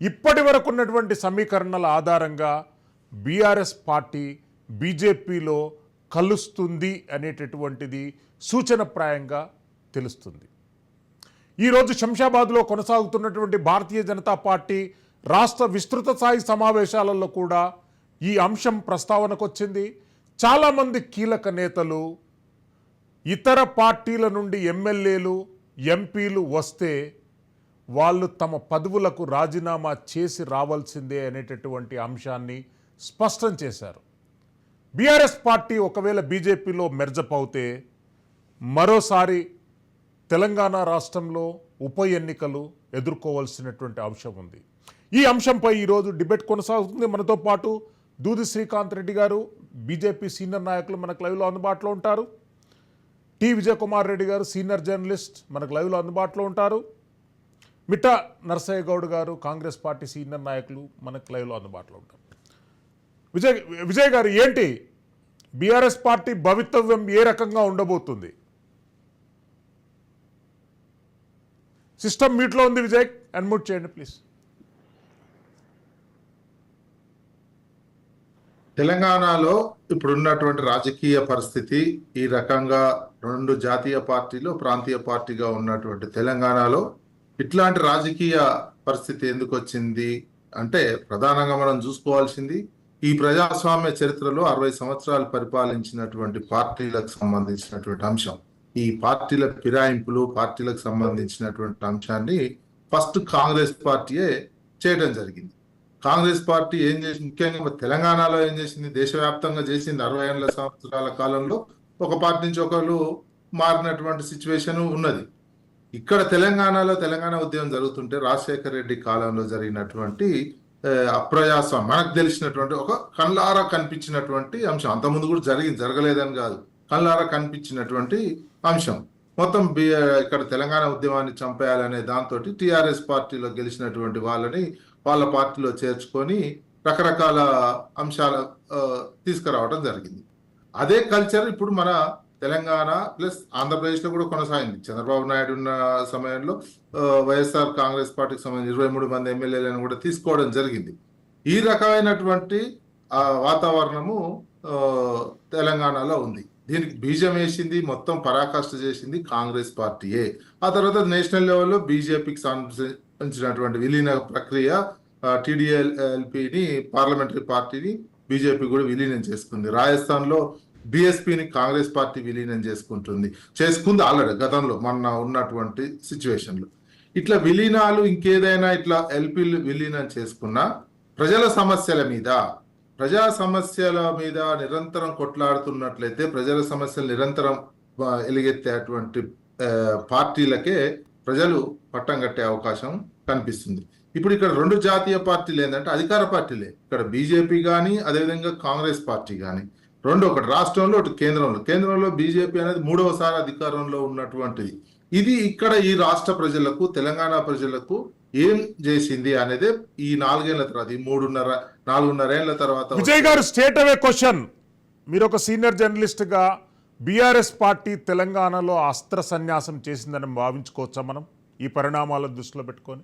ఇప్పటి వరకు ఉన్నటువంటి సమీకరణల ఆధారంగా బీఆర్ఎస్ పార్టీ బీజేపీలో కలుస్తుంది అనేటటువంటిది సూచనప్రాయంగా తెలుస్తుంది. ఈరోజు శంషాబాద్లో కొనసాగుతున్నటువంటి భారతీయ జనతా పార్టీ రాష్ట్ర విస్తృత స్థాయి సమావేశాలలో కూడా ఈ అంశం ప్రస్తావనకు వచ్చింది చాలామంది కీలక నేతలు ఇతర పార్టీల నుండి ఎమ్మెల్యేలు ఎంపీలు వస్తే వాళ్ళు తమ పదవులకు రాజీనామా చేసి రావాల్సిందే అనేటటువంటి అంశాన్ని స్పష్టం చేశారు. బీఆర్ఎస్ పార్టీ ఒకవేళ బీజేపీలో మెర్జప్ అవుతే మరోసారి తెలంగాణ రాష్ట్రంలో ఉప ఎన్నికలు ఎదుర్కోవాల్సినటువంటి అంశం ఉంది. ఈ అంశంపై ఈరోజు డిబేట్ కొనసాగుతుంది. మనతో పాటు దూది శ్రీకాంత్ రెడ్డి గారు బీజేపీ సీనియర్ నాయకులు మనకు లైవ్లో అందుబాటులో ఉంటారు. టి విజయకుమార్ రెడ్డి గారు సీనియర్ జర్నలిస్ట్ మనకు లైవ్లో అందుబాటులో ఉంటారు. మిఠా నరసయ్య గౌడ్ గారు కాంగ్రెస్ పార్టీ సీనియర్ నాయకులు మనకు లైవ్లో అందుబాటులో ఉంటారు. విజయ్ విజయ్ గారు ఏంటి? బీఆర్ఎస్ పార్టీ భవితవ్యం ఏ రకంగా ఉండబోతుంది? సిస్టమ్ మీట్లో ఉంది విజయ్ అన్మ్యూట్ చేయండి ప్లీజ్. తెలంగాణలో ఇప్పుడున్నటువంటి రాజకీయ పరిస్థితి ఈ రకంగా రెండు జాతీయ పార్టీలు ప్రాంతీయ పార్టీగా ఉన్నటువంటి తెలంగాణలో ఇట్లాంటి రాజకీయ పరిస్థితి ఎందుకు వచ్చింది? అంటే ప్రధానంగా మనం చూసుకోవాల్సింది ఈ ప్రజాస్వామ్య చరిత్రలో అరవై సంవత్సరాలు పరిపాలించినటువంటి పార్టీలకు సంబంధించినటువంటి అంశం. ఈ పార్టీల ఫిరాయింపులు పార్టీలకు సంబంధించినటువంటి అంశాన్ని ఫస్ట్ కాంగ్రెస్ పార్టీయే చేయడం జరిగింది. కాంగ్రెస్ పార్టీ ఏం చేసింది? ముఖ్యంగా తెలంగాణలో ఏం చేసింది? దేశవ్యాప్తంగా చేసింది అరవై ఏళ్ళ సంవత్సరాల కాలంలో ఒక పార్టీ నుంచి ఒకరు మారినటువంటి సిచ్యువేషన్ ఉన్నది. ఇక్కడ తెలంగాణలో తెలంగాణ ఉద్యమం జరుగుతుంటే రాజశేఖర రెడ్డి కాలంలో జరిగినటువంటి అప్రయాసం మనకు తెలిసినటువంటి ఒక కళ్ళారా కనిపించినటువంటి అంశం. అంతకుముందు కూడా జరిగింది జరగలేదని కాదు. కళ్ళారా కనిపించినటువంటి అంశం. మొత్తం ఇక్కడ తెలంగాణ ఉద్యమాన్ని చంపేయాలనే దాంతో టీఆర్ఎస్ పార్టీలో గెలిచినటువంటి వాళ్ళని వాళ్ళ పార్టీలో చేర్చుకొని రకరకాల అంశాల తీసుకురావటం తీసుకురావడం జరిగింది. అదే కల్చర్ ఇప్పుడు మన తెలంగాణ ప్లస్ ఆంధ్రప్రదేశ్లో కూడా కొనసాగింది. చంద్రబాబు నాయుడు ఉన్న సమయంలో వైఎస్ఆర్ కాంగ్రెస్ పార్టీకి సంబంధించి ఇరవై మూడు మంది ఎమ్మెల్యేలను కూడా తీసుకోవడం జరిగింది. ఈ రకమైనటువంటి ఆ, వాతావరణము తెలంగాణలో ఉంది. దీనికి బీజం వేసింది మొత్తం పరాకాష్ట చేసింది కాంగ్రెస్ పార్టీయే. ఆ తర్వాత నేషనల్ లెవెల్లో బీజేపీకి సంబంధించినటువంటి విలీన ప్రక్రియ టీడీఎల్ఎల్పిని పార్లమెంటరీ పార్టీని బీజేపీ కూడా విలీనం చేసుకుంది. రాజస్థాన్లో బీఎస్పీని కాంగ్రెస్ పార్టీ విలీనం చేసుకుంటుంది. చేసుకుంది ఆల్రెడీ గతంలో మొన్న ఉన్నటువంటి సిచ్యువేషన్లో. ఇట్లా విలీనాలు ఇంకేదైనా ఇట్లా ఎల్పీలు విలీనం చేసుకున్నా ప్రజల సమస్యల మీద ప్రజా సమస్యల మీద నిరంతరం కొట్లాడుతున్నట్లయితే ప్రజల సమస్యలు నిరంతరం ఎలుగెత్తేటువంటి పార్టీలకే ప్రజలు పట్టం కట్టే అవకాశం కనిపిస్తుంది. ఇప్పుడు ఇక్కడ రెండు జాతీయ పార్టీలు ఏంటంటే అధికార పార్టీలే. ఇక్కడ బీజేపీ కానీ అదేవిధంగా కాంగ్రెస్ పార్టీ కానీ రెండు ఒకటి రాష్ట్రంలో ఒకటి కేంద్రంలో. కేంద్రంలో బీజేపీ అనేది మూడవసారి అధికారంలో ఉన్నటువంటిది ఇది ఇక్కడ ఈ రాష్ట్ర ప్రజలకు తెలంగాణ ప్రజలకు ఏం చేసింది అనేది ఈ నాలుగేళ్ళ తర్వాత ఈ మూడున్నర నాలుగున్నర ఏళ్ళ తర్వాత విజయ్ గారు స్టేట్ అవే క్వశ్చన్. మీరు ఒక సీనియర్ జర్నలిస్ట్గా బీఆర్ఎస్ పార్టీ తెలంగాణలో అస్త్ర సన్యాసం చేసిందని భావించుకోవచ్చా మనం? ఈ పరిణామాలను దృష్టిలో పెట్టుకొని.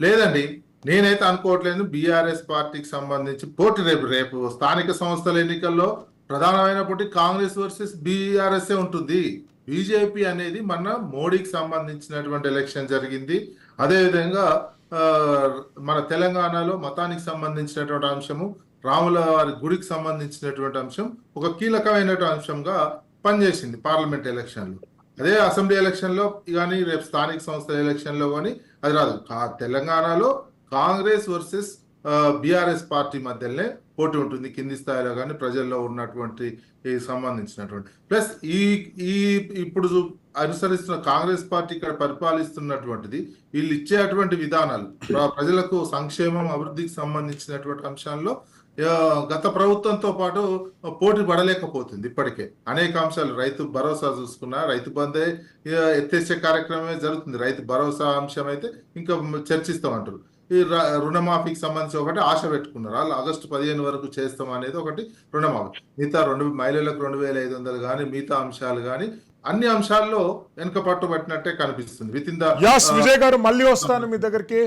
లేదండి నేనైతే అనుకోవట్లేదు బీఆర్ఎస్ పార్టీకి సంబంధించి పోటీ రేపు రేపు స్థానిక సంస్థల ఎన్నికల్లో ప్రధానమైనప్పటి కాంగ్రెస్ వర్సెస్ బీఆర్ఎస్ ఉంటుంది. బీజేపీ అనేది మన మోడీకి సంబంధించినటువంటి ఎలక్షన్ జరిగింది. అదేవిధంగా మన తెలంగాణలో మతానికి సంబంధించినటువంటి అంశము రాముల వారి గుడికి సంబంధించినటువంటి అంశం ఒక కీలకమైనటువంటి అంశంగా పనిచేసింది పార్లమెంట్ ఎలక్షన్లో. అదే అసెంబ్లీ ఎలక్షన్లో కానీ రేపు స్థానిక సంస్థల ఎలక్షన్లో కానీ అది రాదు. తెలంగాణలో కాంగ్రెస్ వర్సెస్ బీఆర్ఎస్ పార్టీ మధ్యనే పోటీ ఉంటుంది. కింది స్థాయిలో కానీ ప్రజల్లో ఉన్నటువంటి సంబంధించినటువంటి. ప్లస్ ఈ ఈ ఇప్పుడు చూ- అనుసరిస్తున్న కాంగ్రెస్ పార్టీ ఇక్కడ పరిపాలిస్తున్నటువంటిది వీళ్ళు ఇచ్చేటువంటి విధానాలు ప్రజలకు సంక్షేమం అభివృద్ధికి సంబంధించినటువంటి అంశాల్లో గత ప్రభుత్వంతో పాటు పోటీ పడలేకపోతుంది ఇప్పటికే. అనేక అంశాలు రైతు భరోసా చూసుకున్నా రైతు బందే ఎత్తేసే కార్యక్రమమే జరుగుతుంది. రైతు భరోసా అంశం అయితే ఇంకా చర్చిస్తామంటారు. ఈ రుణమాఫీకి సంబంధించి ఒకటి ఆశ పెట్టుకున్నారు. వాళ్ళు ఆగస్టు పదిహేను వరకు చేస్తాం అనేది ఒకటి రుణమాఫీ. మిగతా రెండు మహిళలకు రెండు వేల ఐదు వందలు కానీ మిగతా అంశాలు కానీ అన్ని అంశాల్లో వెనుక పట్టు పట్టినట్టే కనిపిస్తుంది. విత్ ఇన్ ద యాస్ విజయ్ గారు మళ్ళీ వస్తాను మీ దగ్గరికి.